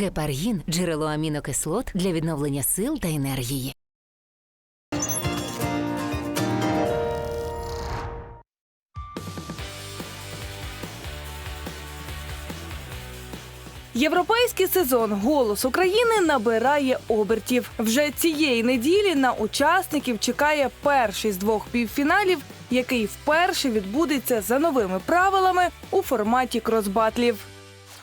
Гепаргін джерело амінокислот для відновлення сил та енергії. Європейський сезон Голос України набирає обертів. Вже цієї неділі на учасників чекає перший з двох півфіналів, який вперше відбудеться за новими правилами у форматі кросбатлів.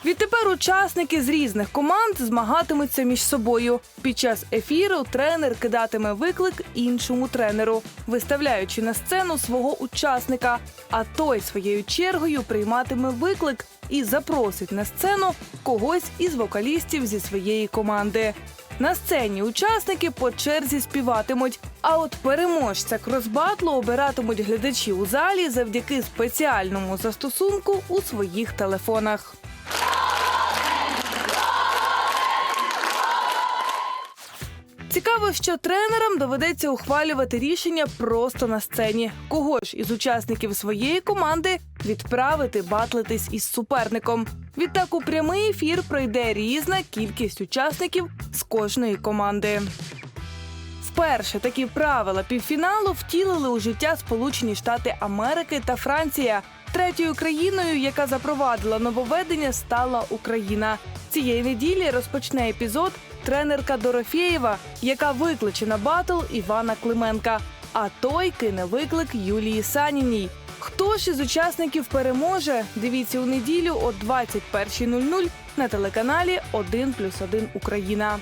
Відтепер учасники з різних команд змагатимуться між собою. Під час ефіру тренер кидатиме виклик іншому тренеру, виставляючи на сцену свого учасника. А той своєю чергою прийматиме виклик і запросить на сцену когось із вокалістів зі своєї команди. На сцені учасники по черзі співатимуть. А от переможця кросбатлу обиратимуть глядачі у залі завдяки спеціальному застосунку у своїх телефонах. Цікаво, що тренерам доведеться ухвалювати рішення просто на сцені. Кого ж із учасників своєї команди відправити батлитись із суперником. Відтак у прямий ефір пройде різна кількість учасників з кожної команди. Вперше такі правила півфіналу втілили у життя Сполучені Штати Америки та Франція. Третьою країною, яка запровадила нововведення, стала Україна. Цієї неділі розпочне епізод тренерка Дорофєєва, яка викличе на батл Івана Клименка. А той кине виклик Юлії Саніній. Хто ж із учасників переможе? Дивіться у неділю о 21.00 на телеканалі 1+,1 Україна.